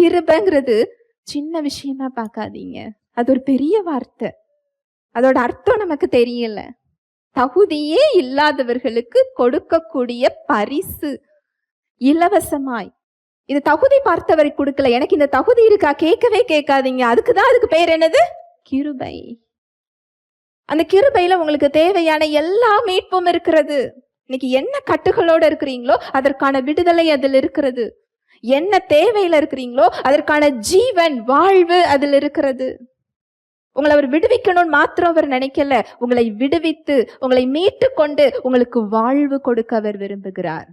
கிருபைங்கிறது சின்ன விஷயமா பார்க்காதீங்க. அது ஒரு பெரிய வார்த்தை. அதோட அர்த்தம் நமக்கு தெரியல. தகுதியே இல்லாதவர்களுக்கு கொடுக்கக்கூடிய பரிசு. இலவசமாய். இது தகுதி பார்த்தவரை கொடுக்கல. எனக்கு இந்த தகுதி இருக்கா? கேட்கவே கேட்காதீங்க. அதுக்கு தான் அதுக்கு பேர் என்னது? கிருபை. அந்த கிருபையில உங்களுக்கு தேவையான எல்லா மீட்பும் இருக்கிறது. இன்னைக்கு என்ன கட்டுகளோட இருக்கிறீங்களோ அதற்கான விடுதலை அதில் இருக்கிறது. என்ன தேவையில் இருக்கிறீங்களோ அதற்கான ஜீவன் வாழ்வு அதில் இருக்கிறது. உங்களை அவர் விடுவிக்கணும்னு மாத்திரம் அவர் நினைக்கல. உங்களை விடுவித்து உங்களை மீட்டு கொண்டு உங்களுக்கு வாழ்வு கொடுக்க அவர் விரும்புகிறார்.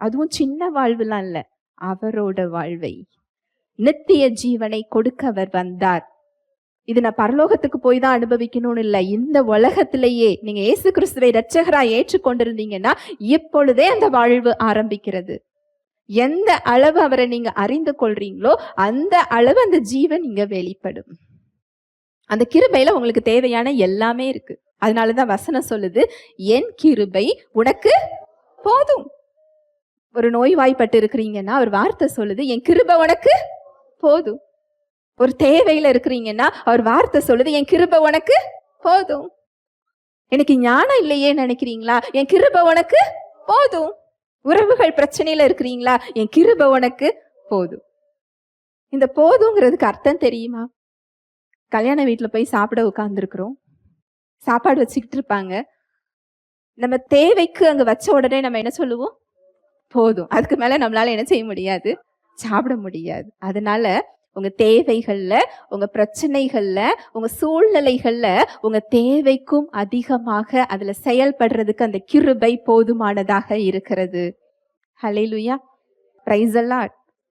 அதுவும் சின்ன வாழ்வுலாம் இல்லை அவரோட வாழ்வை. நித்திய ஜீவனை கொடுக்க அவர் வந்தார். இது நான் பரலோகத்துக்கு போய் தான் அனுபவிக்கணும்னு இல்லை இந்த உலகத்திலேயே நீங்க இயேசு கிறிஸ்துவை இரட்சகரா ஏற்றுக்கொண்டிருந்தீங்கன்னா இப்பொழுதே அந்த வாழ்வு ஆரம்பிக்கிறது. எந்த அளவு அவரை நீங்க அறிந்து கொள்றீங்களோ அந்த அளவு அந்த ஜீவன் இங்க வெளிப்படும். அந்த கிருபையில உங்களுக்கு தேவையான எல்லாமே இருக்கு. அதனாலதான் வசனம் சொல்லுது என் கிருபை உனக்கு போதும். ஒரு நோய்வாய்ப்பட்டு இருக்கிறீங்கன்னா ஒரு வார்த்தை சொல்லுது என் கிருபை உனக்கு போதும். ஒரு தேவையில இருக்கிறீங்கன்னா அவர் வார்த்தை சொல்லுது என் கிருபை உனக்கு போதும். எனக்கு ஞானம் இல்லையே நினைக்கிறீங்களா? என் கிருபை உனக்கு போதும். உறவுகள் பிரச்சனையில இருக்கிறீங்களா? என் கிருப உனக்கு போதும். இந்த போதுங்கிறதுக்கு அர்த்தம் தெரியுமா? கல்யாண வீட்டில் போய் சாப்பிட உட்காந்துருக்குறோம் சாப்பாடு வச்சுக்கிட்டு இருப்பாங்க. நம்ம தேவைக்கு அங்கே வச்ச உடனே நம்ம என்ன சொல்லுவோம்? போதும். அதுக்கு மேலே நம்மளால என்ன செய்ய முடியாது? சாப்பிட முடியாது. அதனால உங்கள் தேவைகளில் உங்கள் பிரச்சனைகளில் உங்கள் சூழ்நிலைகளில் உங்கள் தேவைக்கும் அதிகமாக அதில் செயல்படுறதுக்கு அந்த கிருபை போதுமானதாக இருக்கிறது. Hello லுயா price allot